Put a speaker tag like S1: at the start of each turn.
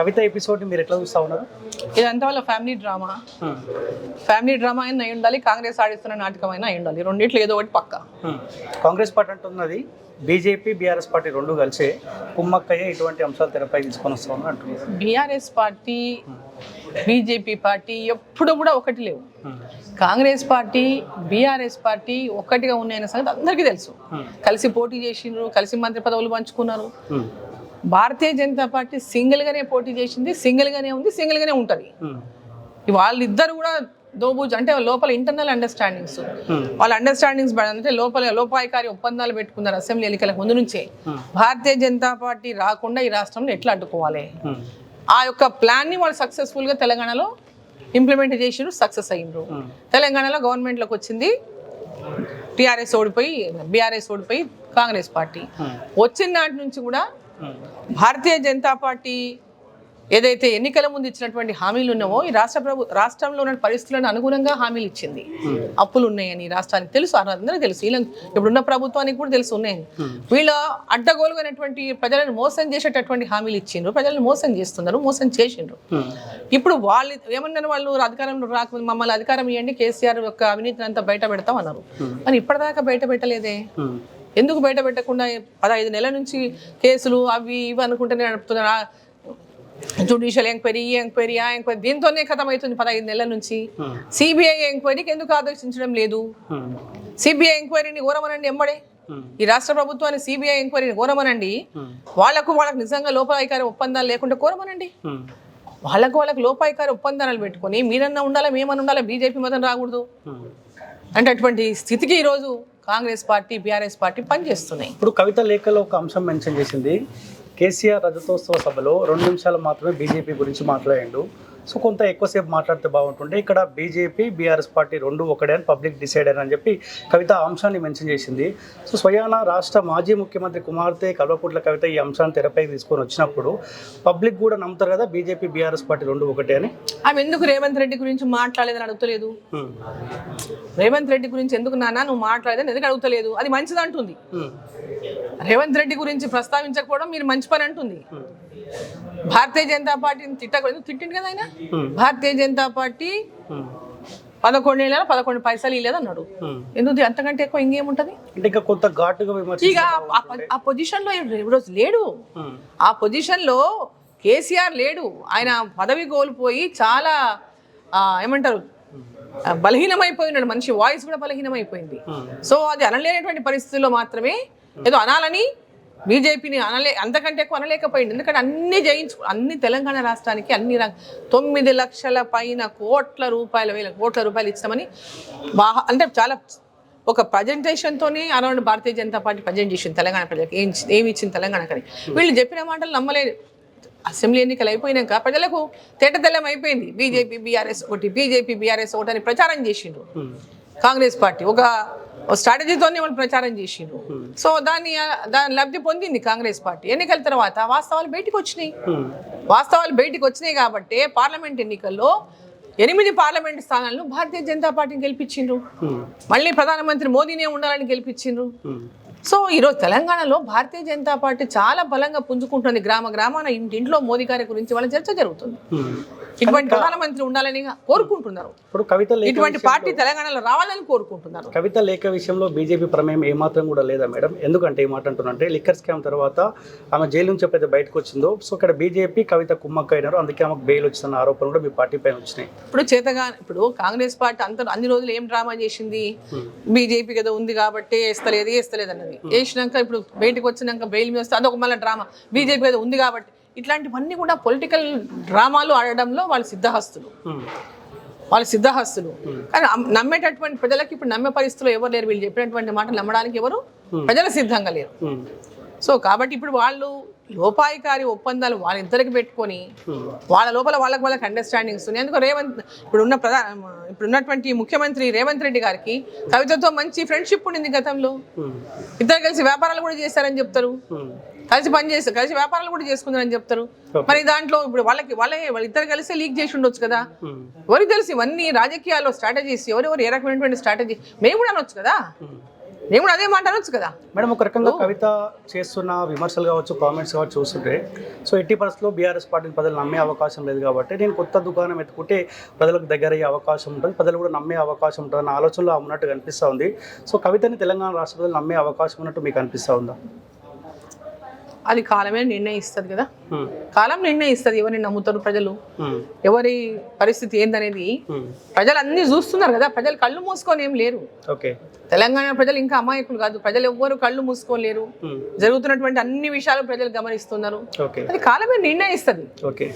S1: కవిత episode మీరు ఎట్లా చూస్తా ఉన్నారు?
S2: ఇదంతా వాళ్ళ ఫ్యామిలీ డ్రామా ఫ్యామిలీ డ్రామా అయినా అయి ఉండాలి కాంగ్రెస్ ఆడిస్తున్న నాటకం అయినా అయి ఉండాలి. రెండిట్లో ఏదో ఒకటి పక్క.
S1: కాంగ్రెస్ పార్టీ అంటున్నది బీజేపీ బీఆర్ఎస్ పార్టీ రెండు కలిసి కుమ్మక్కయ్య ఇటువంటి అంశాలు తెరపై తీసుకొని వస్తా ఉన్నారు అంటున్నారు.
S2: బీఆర్ఎస్ పార్టీ బీజేపీ పార్టీ ఎప్పుడు కూడా ఒకటి లేవు. కాంగ్రెస్ పార్టీ బీఆర్ఎస్ పార్టీ ఒక్కటిగా ఉన్నాయన్న సంగతి అందరికీ తెలుసు. కలిసి పోటీ చేసిండ్రు కలిసి మంత్రి పదవులు పంచుకున్నారు. భారతీయ జనతా పార్టీ సింగిల్ గానే పోటీ చేసింది సింగిల్ గానే ఉంది సింగిల్ గానే ఉంటది వాళ్ళిద్దరు కూడా దోబూజ్ అంటే లోపల ఇంటర్నల్ అండర్స్టాండింగ్స్ వాళ్ళ అండర్స్టాండింగ్స్ అంటే లోపల లోపాయకారి ఒప్పందాలు పెట్టుకున్నారు అసెంబ్లీ ఎన్నికలకు ముందు నుంచే. భారతీయ జనతా పార్టీ రాకుండా ఈ రాష్ట్రంలో ఎట్లా అడ్డుకోవాలి? ఆ యొక్క ప్లాన్ని వాళ్ళు సక్సెస్ఫుల్గా తెలంగాణలో ఇంప్లిమెంట్ చేసిండ్రు సక్సెస్ అయ్యిండ్రు. తెలంగాణలో గవర్నమెంట్లోకి వచ్చింది టిఆర్ఎస్ ఓడిపోయి బీఆర్ఎస్ ఓడిపోయి కాంగ్రెస్ పార్టీ. వచ్చిన నాటి నుంచి కూడా భారతీయ జనతా పార్టీ ఏదైతే ఎన్నికల ముందు ఇచ్చినటువంటి హామీలు ఉన్నావో ఈ రాష్ట్ర ప్రభు రాష్ట్రంలో ఉన్న పరిస్థితులను అనుగుణంగా హామీలు ఇచ్చింది. అప్పులు ఉన్నాయని రాష్ట్రానికి తెలుసు అందరికీ తెలుసు. వీళ్ళ ఇప్పుడున్న ప్రభుత్వానికి కూడా తెలుసు ఉన్నాయని. వీళ్ళ అడ్డగోలుగానటువంటి ప్రజలను మోసం చేసేటటువంటి హామీలు ఇచ్చిండ్రు ప్రజలను మోసం చేస్తున్నారు మోసం చేసిండ్రు. ఇప్పుడు వాళ్ళు ఏమన్నారు వాళ్ళు అధికారంలో రాకముందు మమ్మల్ని అధికారం ఇవ్వండి కేసీఆర్ యొక్క అవినీతిని అంతా బయట పెడతాం అన్నారు మరి ఇప్పటిదాకా బయట పెట్టలేదే? ఎందుకు బయట పెట్టకుండా పదహైదు నెలల నుంచి కేసులు అవి ఇవి అనుకుంటూనే నడుపుతున్నారు. జుడిషియల్ ఎంక్వైరీ ఈ ఎంక్వైరీ ఆ ఎంక్వైరీ దీంతోనే అవుతుంది పదహైదు నెలల నుంచి. సిబిఐ ఎంక్వైరీకి ఎందుకు ఆదేశించడం లేదు? సిబిఐ ఎంక్వైరీని కోరమనండి ఎంబడే. ఈ రాష్ట్ర ప్రభుత్వాన్ని సిబిఐ ఎంక్వైరీని కోరమనండి వాళ్ళకు వాళ్ళకు నిజంగా లోపాయికారి ఒప్పందాలు లేకుండా కోరమనండి వాళ్ళకు వాళ్ళకి లోపాయికారి ఒప్పందాలు పెట్టుకొని మీరన్నా ఉండాలా మేమన్నా ఉండాలా బీజేపీ మతం రాకూడదు? అంటే అటువంటి స్థితికి ఈరోజు కాంగ్రెస్ పార్టీ బీఆర్ఎస్ పార్టీ పనిచేస్తున్నాయి.
S1: ఇప్పుడు కవిత లేఖలో ఒక అంశం మెన్షన్ చేసింది. కేసీఆర్ రజతోత్సవ సభలో రెండు నిమిషాలు మాత్రమే బీజేపీ గురించి మాట్లాడిండు. సో కొంత ఎక్కువసేపు మాట్లాడితే బాగుంటుండే. ఇక్కడ బీజేపీ బీఆర్ఎస్ పార్టీ రెండు ఒకటే అని పబ్లిక్ డిసైడ్ అని చెప్పి కవిత అంశాన్ని మెన్షన్ చేసింది. సో స్వయాన రాష్ట్ర మాజీ ముఖ్యమంత్రి కుమార్తె కల్వకుంట్ల కవిత ఈ అంశాన్ని తెరపై తీసుకొని వచ్చినప్పుడు పబ్లిక్ కూడా నమ్ముతారు కదా బీజేపీ బీఆర్ఎస్ పార్టీ రెండు ఒకటే అని?
S2: ఆమె ఎందుకు రేవంత్ రెడ్డి గురించి మాట్లాడలేదని అడుగుతలేదు? రేవంత్ రెడ్డి గురించి ఎందుకు నాన్న నువ్వు మాట్లాడేదని ఎందుకు అడుగుతలేదు? అది మంచిది అంటుంది. రేవంత్ రెడ్డి గురించి ప్రస్తావించకపోవడం మీరు మంచి పని అంటుంది. భారతీయ జనతా పార్టీని తిట్టకూడదు. తిట్టిండు కదా ఆయన? భారతీయ జనతా పార్టీ పదకొండు నెలల పదకొండు పైసలు ఇవ్వలేదు అన్నాడు. ఎందుకు? అంతకంటే ఎక్కువ ఇంకేముంటది?
S1: అంటే ఇంకా కొంత ఘాటుగా విమర్శ
S2: ఇక ఆ పొజిషన్లో ఈరోజు లేడు. ఆ పొజిషన్లో కేసీఆర్ లేడు. ఆయన పదవి కోల్పోయి చాలా ఏమంటారు? ఆ, బలహీనమైపోయి ఉన్నాడు మనిషి వాయిస్ కూడా బలహీనమైపోయింది. సో అది అనలేనటువంటి పరిస్థితుల్లో మాత్రమే ఏదో అనాలని బీజేపీని అనలే అంతకంటే ఎక్కువ అనలేకపోయింది ఎందుకంటే అన్ని జయించు అన్ని తెలంగాణ రాష్ట్రానికి అన్ని రం- తొమ్మిది లక్షల పైన కోట్ల రూపాయల వేల కోట్ల రూపాయలు ఇచ్చామని బాగా అంటే చాలా ఒక ప్రజెంటేషన్తోనే around Bharatiya Janata party present చేసింది తెలంగాణ ప్రజలకు. ఏం ఏమి ఇచ్చింది తెలంగాణకని వీళ్ళు చెప్పిన మాటలు నమ్మలేదు అసెంబ్లీ ఎన్నికలు అయిపోయినాక ప్రజలకు తేటతెల్లం అయిపోయింది. బీజేపీ బీఆర్ఎస్ ఒకటి బీజేపీ బీఆర్ఎస్ ఒకటి అని ప్రచారం చేసిండ్రు. కాంగ్రెస్ పార్టీ ఒక స్ట్రాటజీతోనే వాళ్ళు ప్రచారం చేసిండ్రు. సో దాన్ని దాని లబ్ధి పొందింది కాంగ్రెస్ పార్టీ. ఎన్నికల తర్వాత వాస్తవాలు బయటికి వచ్చినాయి. వాస్తవాలు బయటికి వచ్చినాయి కాబట్టి పార్లమెంట్ ఎన్నికల్లో ఎనిమిది పార్లమెంట్ స్థానాలను భారతీయ జనతా పార్టీని గెలిపించిండ్రు. మళ్ళీ ప్రధానమంత్రి మోదీనే ఉండాలని గెలిపించిండ్రు. సో ఈరోజు తెలంగాణలో భారతీయ జనతా పార్టీ చాలా బలంగా పుంజుకుంటుంది గ్రామ గ్రామాన ఇంటింట్లో మోదీ గారి గురించి వాళ్ళ చర్చ జరుగుతుంది. ఇటువంటి ప్రధానమంత్రి ఉండాలని కోరుకుంటున్నారు.
S1: ఇప్పుడు కవిత
S2: ఇటువంటి పార్టీ తెలంగాణలో రావాలని కోరుకుంటున్నారు.
S1: కవిత లేఖ విషయంలో బీజేపీ ప్రమేయం ఏమాత్రం కూడా లేదా మేడం? ఎందుకంటే ఏమాట అంటున్నంటే లిక్కర్ స్కామ్ తర్వాత ఆమె జైలు నుంచి ఎప్పుడైతే బయటకు వచ్చిందో సో ఇక్కడ బీజేపీ కవిత కుమ్మక్క అయినారు అందుకే ఆమెకు బెయిల్ వచ్చిందన్న ఆరోపణలు కూడా మీ పార్టీ పైన వచ్చినాయి.
S2: ఇప్పుడు చేతగా ఇప్పుడు కాంగ్రెస్ పార్టీ అంత అన్ని రోజులు ఏం డ్రామా చేసింది? బీజేపీ కదా ఉంది కాబట్టి వేస్తలేదు వేస్తలేదు అన్నది. వేసినాక ఇప్పుడు బయటకు వచ్చినాక బెయిల్ మీద వస్తే అదొక మళ్ళీ డ్రామా. బీజేపీ కదా ఉంది కాబట్టి ఇట్లాంటివన్నీ కూడా పొలిటికల్ డ్రామాలు ఆడడంలో వాళ్ళు సిద్ధహస్తులు. వాళ్ళు సిద్ధహస్తులు. కానీ నమ్మేటటువంటి ప్రజలకు ఇప్పుడు నమ్మే పరిస్థితుల్లో ఎవరు లేరు వీళ్ళు చెప్పినటువంటి మాటలు నమ్మడానికి ఎవరు ప్రజలు సిద్ధంగా లేరు. సో కాబట్టి ఇప్పుడు వాళ్ళు లోపాయికారి ఒప్పందాలు వాళ్ళిద్దరికి పెట్టుకొని వాళ్ళ లోపల వాళ్ళకి వాళ్ళకి అండర్స్టాండింగ్స్ ఉన్నాయి అందుకు రేవంత్ ఇప్పుడు ఉన్న ప్రధాన ఇప్పుడు ఉన్నటువంటి ముఖ్యమంత్రి రేవంత్ రెడ్డి గారికి కవితతో మంచి ఫ్రెండ్షిప్ ఉండింది గతంలో. ఇద్దరు కలిసి వ్యాపారాలు కూడా చేశారని చెప్తారు. కలిసి పని చేస్తారు కలిసి వ్యాపారాలు కూడా చేసుకుందారని చెప్తారు మరి దాంట్లో ఇప్పుడు వాళ్ళకి వాళ్ళే వాళ్ళిద్దరు కలిసి లీక్ చేసి ఉండొచ్చు కదా
S1: ఉమ్.
S2: ఎవరికి తెలుసు ఇవన్నీ రాజకీయాల్లో స్ట్రాటజీస్ ఎవరెవరు ఏ రకమైనటువంటి స్ట్రాటజీ మేము కూడా అనొచ్చు కదా నేను కూడా అదే మాట అనొచ్చు కదా.
S1: మేడం ఒక రకంగా కవిత చేస్తున్న విమర్శలు కావచ్చు కామెంట్స్ కావచ్చు చూస్తుంటే సో ఎట్టి పరిస్థితుల్లో బీఆర్ఎస్ పార్టీని ప్రజలు నమ్మే అవకాశం లేదు కాబట్టి నేను కొత్త దుకాణం ఎత్తుకుంటే ప్రజలకు దగ్గర అయ్యే అవకాశం ఉంటుంది ప్రజలు కూడా నమ్మే అవకాశం ఉంటుంది అన్న ఆలోచనలో ఉన్నట్టు కనిపిస్తూ ఉంది. సో కవితని తెలంగాణ రాష్ట్ర ప్రజలు నమ్మే అవకాశం ఉన్నట్టు మీకు అనిపిస్తూ ఉందా?
S2: అది కాలమే నిర్ణయిస్తుంది కదా. కాలం నిర్ణయిస్తుంది ఎవరిని నమ్ముతారు ప్రజలు. ఎవరి పరిస్థితి ఏందనేది. ప్రజలు అన్ని చూస్తున్నారు కదా ప్రజలు కళ్ళు మూసుకొని ఏం లేరు.
S1: ఓకే.
S2: తెలంగాణ ప్రజలు ఇంకా అమాయకులు కాదు ప్రజలు ఎవ్వరు కళ్ళు మూసుకోలేరు. జరుగుతున్నటువంటి అన్ని విషయాలు ప్రజలు గమనిస్తున్నారు. అది కాలమే నిర్ణయిస్తుంది.
S1: ఓకే.